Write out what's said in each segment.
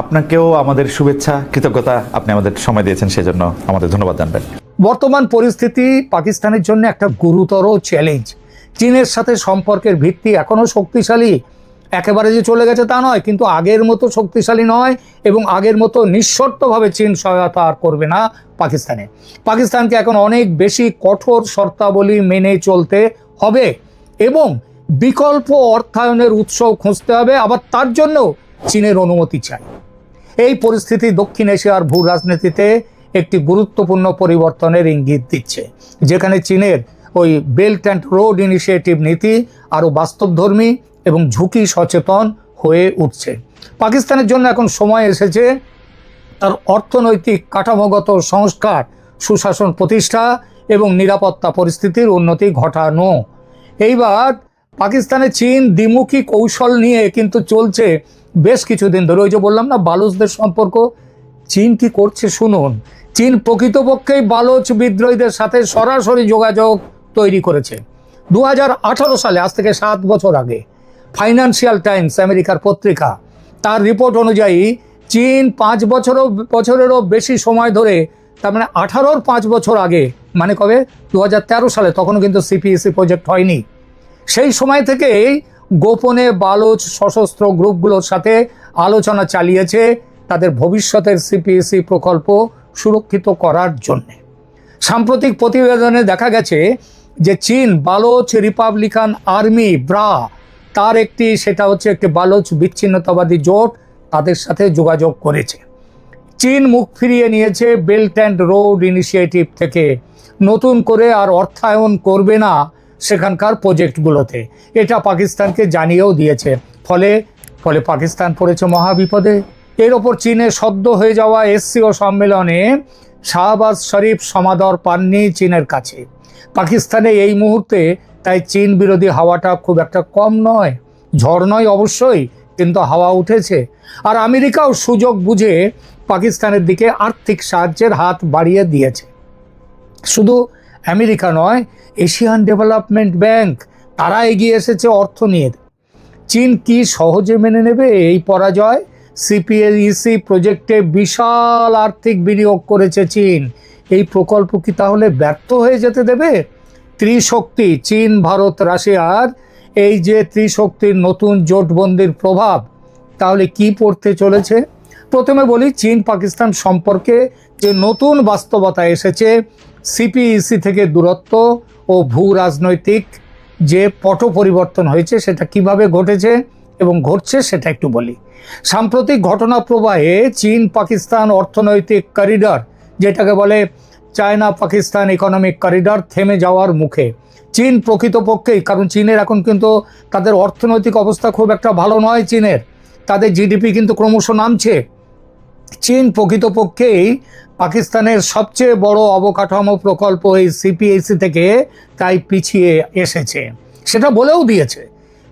আপনাকেও আমাদের শুভেচ্ছা, কৃতজ্ঞতা আপনি আমাদের সময় দিয়েছেন, সেজন্য আমাদের ধন্যবাদ জানবেন। বর্তমান পরিস্থিতি পাকিস্তানের জন্য একটা গুরুতর চ্যালেঞ্জ চীনের সাথে সম্পর্কের ভিত্তি এখনও শক্তিশালী। একেবারে যে চলে গেছে তা নয়, কিন্তু আগের মতো শক্তিশালী নয় এবং আগের মতো নিঃশর্তভাবে চীন সহায়তা আর করবে না পাকিস্তানে। পাকিস্তানকে এখন অনেক বেশি কঠোর শর্তাবলী মেনে চলতে হবে এবং বিকল্প অর্থায়নের উৎস খুঁজতে হবে। আবার তার জন্য চীনের অনুমতি চাই। এই পরিস্থিতি দক্ষিণ এশিয়ার ভূ রাজনীতিতে একটি গুরুত্বপূর্ণ পরিবর্তনের ইঙ্গিত দিচ্ছে, যেখানে চীনের ওই বেল্ট অ্যান্ড রোড ইনিশিয়েটিভ নীতি আরও বাস্তবধর্মী এবং ঝুঁকি সচেতন হয়ে উঠছে। পাকিস্তানের জন্য এখন সময় এসেছে তার অর্থনৈতিক কাঠামোগত সংস্কার, সুশাসন প্রতিষ্ঠা এবং নিরাপত্তা পরিস্থিতির উন্নতি ঘটানো। এইবার পাকিস্তানে চীন দ্বিমুখী কৌশল নিয়ে কিন্তু চলছে বেশ কিছুদিন ধরে, ওই যে বললাম না, বালুচদের সম্পর্ক, চীন কি করছে শুনুন। চীন প্রকৃতপক্ষেই বালুচ বিদ্রোহীদের সাথে সরাসরি যোগাযোগ তৈরি করেছে। দু হাজার আঠারো সালে, আজ থেকে সাত বছর আগে, ফাইন্যান্সিয়াল টাইমস, আমেরিকার পত্রিকা, তার রিপোর্ট অনুযায়ী চীন পাঁচ বছরও, বছরেরও বেশি সময় ধরে, তার মানে আঠারোর পাঁচ বছর আগে মানে কবে? দু হাজার তেরো সালে, তখনও কিন্তু সিপিএসসি প্রজেক্ট হয়নি। সেই সময় থেকেই গোপনে বালোচ সশস্ত্র গ্রুপগুলোর সাথে আলোচনা চালিয়েছে তাদের ভবিষ্যতের সিপিএসসি প্রকল্প সুরক্ষিত করার জন্যে। সাম্প্রতিক প্রতিবেদনে দেখা গেছে যে চীন বালোচ রিপাবলিকান আর্মি ব্রা, তার একটি, সেটা হচ্ছে একটি বালোচ বিচ্ছিন্নতাবাদী জোট, তাদের সাথে যোগাযোগ করেছে। চীন মুখ ফিরিয়ে নিয়েছে বেল্ট অ্যান্ড রোড ইনিশিয়েটিভ থেকে। নতুন করে আর অর্থায়ন করবে না সেখানকার প্রজেক্টগুলোতে। এটা পাকিস্তানকে জানিয়েও দিয়েছে। ফলে ফলে পাকিস্তান পড়েছে মহাবিপদে। এর ওপর চীনে সদ্য হয়ে যাওয়া এসসিও সম্মেলনে শাহবাজ শরীফ সমাদর পাননি চীনের কাছে। পাকিস্তানে এই মুহূর্তে তাই চীন বিরোধী হাওয়াটা খুব একটা কম নয়। ঝড় নয় অবশ্যই, কিন্তু হাওয়া উঠেছে। আর আমেরিকাও সুযোগ বুঝে পাকিস্তানের দিকে আর্থিক সাহায্যের হাত বাড়িয়ে দিয়েছে। শুধু আমেরিকা নয়, এশিয়ান ডেভেলপমেন্ট ব্যাংক। তারা এগিয়ে এসেছে অর্থ নিয়ে। চীন কি সহজে মেনে নেবে এই পরাজয়? সিপিএলইসি প্রজেক্টে বিশাল আর্থিক বিনিয়োগ করেছে চীন। এই প্রকল্প কি তাহলে ব্যর্থ হয়ে যেতে দেবে? ত্রিশক্তি, চীন, ভারত রাশিয়ার এই যে ত্রিশক্তির নতুন জোটবন্দির প্রভাব, তাহলে কি পড়তে চলেছে? প্রথমে বলি চীন পাকিস্তান সম্পর্কে যে নতুন বাস্তবতা এসেছে সিপিইসি থেকে দূরত্ব ও ভূ রাজনৈতিক যে পট পরিবর্তন হয়েছে সেটা কীভাবে ঘটেছে এবং ঘটছে সেটা একটু বলি। সাম্প্রতিক ঘটনা প্রবাহে চীন, পাকিস্তান অর্থনৈতিক করিডর যেটাকে বলে চায়না পাকিস্তান ইকোনমিক করিডর থেমে যাওয়ার মুখে। চীন প্রকৃতপক্ষেই, কারণ চীনের এখন কিন্তু তাদের অর্থনৈতিক অবস্থা খুব একটা ভালো নয় চীনের। তাদের জিডিপি কিন্তু ক্রমশ নামছে। চীন প্রকৃতপক্ষেই পাকিস্তানের সবচেয়ে বড় অবকাঠামো প্রকল্প এই সিপিএসসি থেকে তাই পিছিয়ে এসেছে। সেটা বলেও দিয়েছে।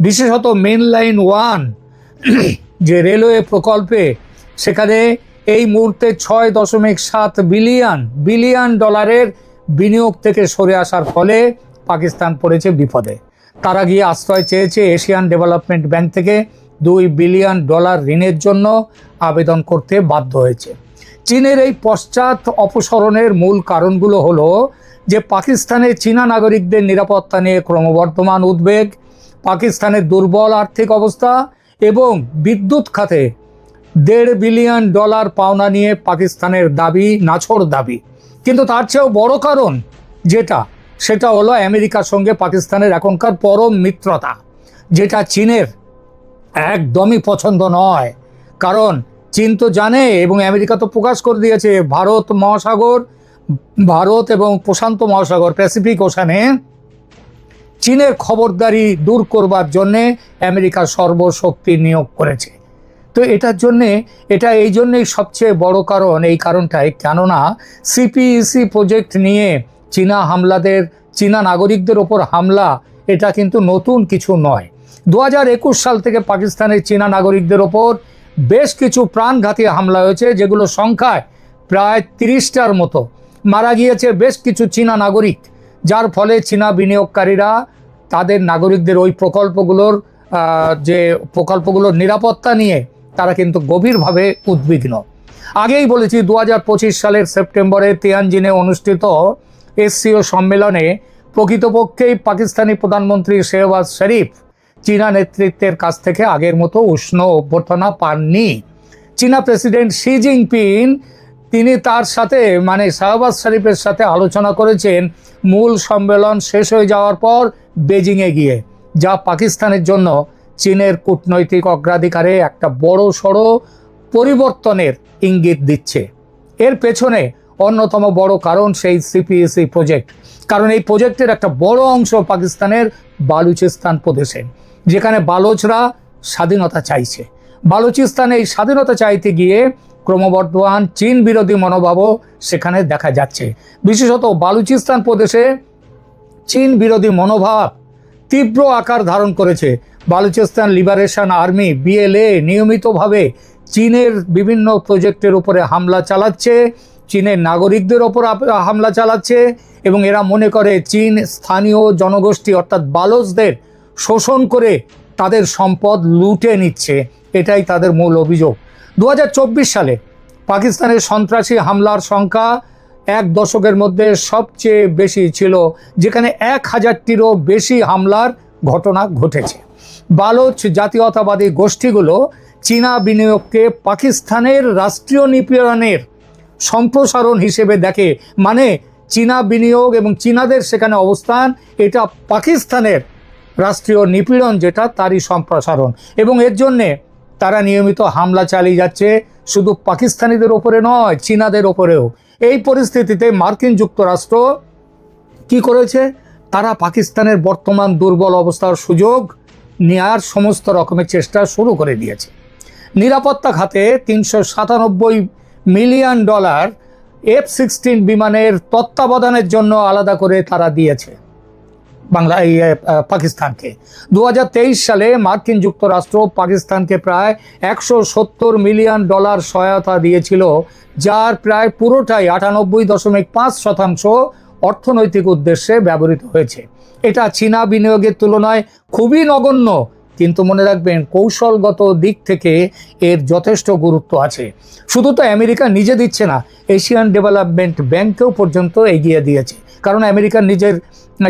বিশেষত মেন লাইন ওয়ান যে রেলওয়ে প্রকল্পে সেখানে এই মুহূর্তে ছয় দশমিক সাত বিলিয়ন বিলিয়ন ডলারের বিনিয়োগ থেকে সরে আসার ফলে পাকিস্তান পড়েছে বিপদে। তারা গিয়ে আশ্রয় চেয়েছে এশিয়ান ডেভেলপমেন্ট ব্যাংক থেকে। দুই বিলিয়ন ডলার ঋণের জন্য আবেদন করতে বাধ্য হয়েছে। চীনের এই পশ্চাৎ অপসরণের মূল কারণগুলো হলো যে পাকিস্তানে চীনা নাগরিকদের নিরাপত্তা নিয়ে ক্রমবর্ধমান উদ্বেগ, পাকিস্তানের দুর্বল আর্থিক অবস্থা এবং বিদ্যুৎ খাতে দেড় বিলিয়ন ডলার পাওনা নিয়ে পাকিস্তানের দাবি নাছড় দাবি। কিন্তু তার চেয়েও বড় কারণ যেটা, সেটা হলো আমেরিকার সঙ্গে পাকিস্তানের এখনকার পরম মিত্রতা, যেটা চীনের একদমই পছন্দ নয়। কারণ চীন তো জানে এবং আমেরিকা তো প্রকাশ করে দিয়েছে, ভারত মহাসাগর, ভারত এবং প্রশান্ত মহাসাগর, প্যাসিফিক ওশানে। চীনের খবরদারি দূর করবার জন্যে আমেরিকা সর্বশক্তি নিয়োগ করেছে। তো এটার জন্যে, এটা এই জন্যেই সবচেয়ে বড় কারণ, এই কারণটাই। কেননা সিপিইসি প্রজেক্ট নিয়ে চীনা হামলাদের, চীনা নাগরিকদের ওপর হামলা, এটা কিন্তু নতুন কিছু নয়। দু সাল থেকে পাকিস্তানের চীনা নাগরিকদের ওপর বেশ কিছু প্রাণঘাতী হামলা হয়েছে যেগুলো সংখ্যায় প্রায় তিরিশটার মতো। মারা গিয়েছে বেশ কিছু চীনা নাগরিক, যার ফলে চীনা বিনিয়োগকারীরা তাদের নাগরিকদের ওই প্রকল্পগুলোর যে প্রকল্পগুলোর নিরাপত্তা নিয়ে তারা কিন্তু গভীরভাবে উদ্বিগ্ন। আগেই বলেছি, দু হাজার পঁচিশ সালের সেপ্টেম্বরে তিয়ানজিনে অনুষ্ঠিত এসসিও সম্মেলনে প্রকৃতপক্ষেই পাকিস্তানি প্রধানমন্ত্রী শেহবাজ শরীফ চীনা নেতৃত্বের কাছ থেকে আগের মতো উষ্ণ অভ্যর্থনা পাননি। চীনা প্রেসিডেন্ট শি জিনপিং, তিনি তার সাথে মানে শাহবাজ শরীফের সাথে আলোচনা করেছেন। মূল সম্মেলন শেষ হয়ে যাওয়ার পর বেজিংয়ে গিয়ে, যা পাকিস্তানের জন্য চীনের কূটনৈতিক অগ্রাধিকারে একটা বড় সড়ো পরিবর্তনের ইঙ্গিত দিচ্ছে। এর পেছনে অন্যতম বড় কারণ সেই সিপিএসি প্রজেক্ট। কারণ এই প্রজেক্টের একটা বড় অংশ পাকিস্তানের বালুচিস্তান প্রদেশে। যেখানে বালোচরা স্বাধীনতা চাইছে। বালুচিস্তানে এই স্বাধীনতা চাইতে গিয়ে ক্রমবর্ধমান চীন বিরোধী মনোভাবও সেখানে দেখা যাচ্ছে। বিশেষত বালুচিস্তান প্রদেশে চীন বিরোধী মনোভাব তীব্র আকার ধারণ করেছে। বালুচিস্তান লিবারেশন আর্মি, বিএলএ নিয়মিতভাবে চীনের বিভিন্ন প্রজেক্টের উপরে হামলা চালাচ্ছে, চীনের নাগরিকদের ওপর হামলা চালাচ্ছে এবং এরা মনে করে চীন স্থানীয় জনগোষ্ঠী অর্থাৎ বালচদের শোষণ করে তাদের সম্পদ লুটে নিচ্ছে। এটাই তাদের মূল অভিযোগ। দু হাজার চব্বিশ সালে পাকিস্তানের সন্ত্রাসী হামলার সংখ্যা এক দশকের মধ্যে সবচেয়ে বেশি ছিল, যেখানে এক হাজারটিরও বেশি হামলার ঘটনা ঘটেছে। বালোচ জাতীয়তাবাদী গোষ্ঠীগুলো চীনা বিনিয়োগকে পাকিস্তানের রাষ্ট্রীয় নিপীড়নের সম্প্রসারণ হিসেবে দেখে। মানে চীনা বিনিয়োগ এবং চীনাদের সেখানে অবস্থান, এটা পাকিস্তানের রাষ্ট্রীয় নিপীড়ন যেটা, তারই সম্প্রসারণ। এবং এর জন্যে তারা নিয়মিত হামলা চালিয়ে যাচ্ছে শুধু পাকিস্তানিদের ওপরে নয়, চীনাদের ওপরেও। এই পরিস্থিতিতে মার্কিন যুক্তরাষ্ট্র কি করেছে? তারা পাকিস্তানের বর্তমান দুর্বল অবস্থার সুযোগ নেয়ার সমস্ত রকমের চেষ্টা শুরু করে দিয়েছে। নিরাপত্তা খাতে তিনশো সাতানব্বই মিলিয়ন ডলার এফ সিক্সটিন বিমানের তত্ত্বাবধানের জন্য আলাদা করে তারা দিয়েছে। বাংলা এই পাকিস্তানকে। দু হাজার তেইশ সালে মার্কিন যুক্তরাষ্ট্র পাকিস্তানকে প্রায় একশো সত্তর মিলিয়ন ডলার সহায়তা দিয়েছিল, যার প্রায় পুরোটাই আটানব্বই দশমিক পাঁচ শতাংশ অর্থনৈতিক উদ্দেশ্যে ব্যবহৃত হয়েছে। এটা চীনা বিনিয়োগের তুলনায় খুবই নগণ্য, কিন্তু মনে রাখবেন কৌশলগত দিক থেকে এর যথেষ্ট গুরুত্ব আছে। শুধু তো আমেরিকা নিজে দিচ্ছে না, এশিয়ান ডেভেলপমেন্ট ব্যাংকেও পর্যন্ত এগিয়ে দিয়েছে। কারণ আমেরিকার নিজের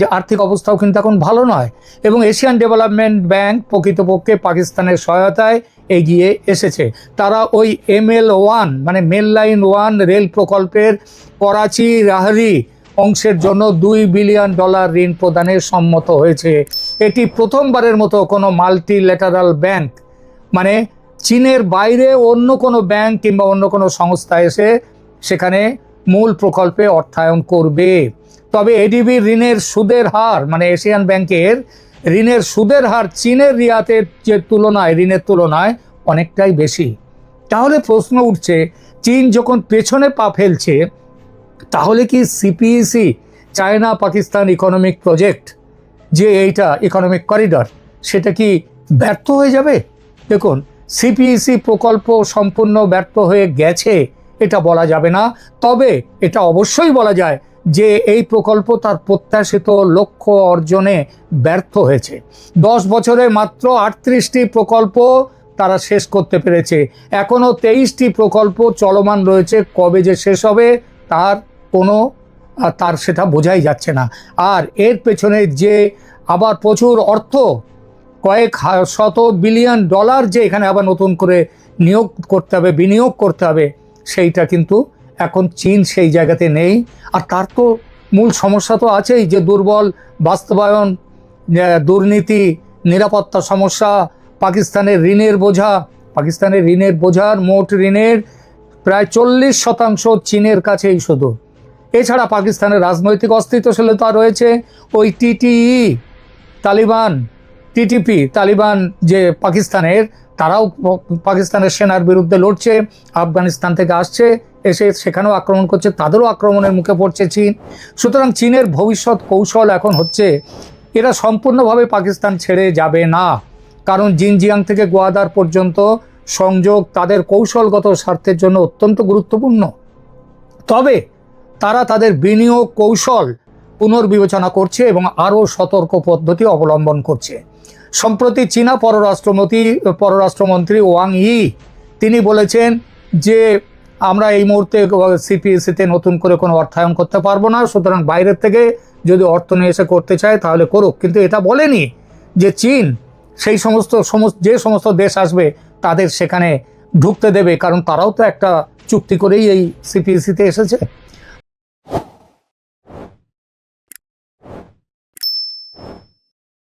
যে আর্থিক অবস্থাও কিন্তু এখন ভালো নয়। এবং এশিয়ান ডেভেলপমেন্ট ব্যাংক প্রকৃতপক্ষে পাকিস্তানের সহায়তায় এগিয়ে এসেছে। তারা ওই এম এল ওয়ান মানে মেল লাইন ওয়ান রেল প্রকল্পের করাচি রাহরি অংশের জন্য দুই বিলিয়ন ডলার ঋণ প্রদানে সম্মত হয়েছে। এটি প্রথমবারের মতো কোনো মাল্টিল্যাটারাল ব্যাংক মানে চীনের বাইরে অন্য কোনো ব্যাংক কিংবা অন্য কোনো সংস্থা এসে সেখানে মূল প্রকল্পে অর্থায়ন করবে। তবে এডিবির ঋণের সুদের হার মানে এশিয়ান ব্যাংকের ঋণের সুদের হার চীনের রিয়াতের যে তুলনায়, ঋণের তুলনায় অনেকটাই বেশি। তাহলে প্রশ্ন উঠছে, চীন যখন পেছনে পা ফেলছে, তাহলে কি CPEC China Pakistan economic project যে এইটা ইকোনমিক করিডর সেটা কি ব্যর্থ হয়ে যাবে? দেখুন সিপিইসি প্রকল্প সম্পূর্ণ ব্যর্থ হয়ে গেছে, এটা বলা যাবে না, তবে এটা অবশ্যই বলা যায় যে এই প্রকল্প তার প্রত্যাশিত লক্ষ্য অর্জনে ব্যর্থ হয়েছে। দশ বছরে মাত্র আটত্রিশটি প্রকল্প তারা শেষ করতে পেরেছে। এখনও তেইশটি প্রকল্প চলমান রয়েছে। কবে যে শেষ হবে তার কোনো তার সেটা বোঝাই যাচ্ছে না। আর এর পেছনে যে আবার প্রচুর অর্থ, কয়েক শত বিলিয়ন ডলার যে এখানে আবার নতুন করে নিয়োগ করতে হবে, বিনিয়োগ করতে হবে, সেইটা কিন্তু এখন চীন সেই জায়গাতে নেই। আর তার তো মূল সমস্যা তো আছেই যে দুর্বল বাস্তবায়ন দুর্নীতি, নিরাপত্তা সমস্যা, পাকিস্তানের ঋণের বোঝা, পাকিস্তানের ঋণের বোঝার মোট ঋণের প্রায় চল্লিশ শতাংশ চীনের কাছেই শুধু। এছাড়া পাকিস্তানের রাজনৈতিক অস্তিত্বশীলতা রয়েছে। ওই টিটিই, তালিবান, টিটিপি, তালিবান যে পাকিস্তানের, তারাও পাকিস্তানের সেনার বিরুদ্ধে লড়ছে, আফগানিস্তান থেকে আসছে এসে সেখানেও আক্রমণ করছে, তাদেরও আক্রমণের মুখে পড়ছে চীন। সুতরাং চীনের ভবিষ্যৎ কৌশল এখন হচ্ছে, এরা সম্পূর্ণভাবে পাকিস্তান ছেড়ে যাবে না। কারণ জিনজিয়াং থেকে গোয়াদার পর্যন্ত সংযোগ তাদের কৌশলগত স্বার্থের জন্য অত্যন্ত গুরুত্বপূর্ণ। তবে তারা তাদের বিনিয়োগ কৌশল পুনর্বিবেচনা করছে এবং আরও সতর্ক পদ্ধতি অবলম্বন করছে। সম্প্রতি চীনা পররাষ্ট্রমন্ত্রী পররাষ্ট্রমন্ত্রী ওয়াং ই, তিনি বলেছেন যে আমরা এই মুহূর্তে সিপিএসিতে নতুন করে কোনো অর্থায়ন করতে পারব না। সুতরাং বাইরের থেকে যদি অর্থ নিয়ে এসে করতে চায় তাহলে করুক। কিন্তু এটা বলেনি যে চীন সেই সমস্ত সমস্ত যে সমস্ত দেশ আসবে তাদের সেখানে ঢুকতে দেবে। কারণ তারাও তো একটা চুক্তি করেই এই সিপিএসিতে এসেছে।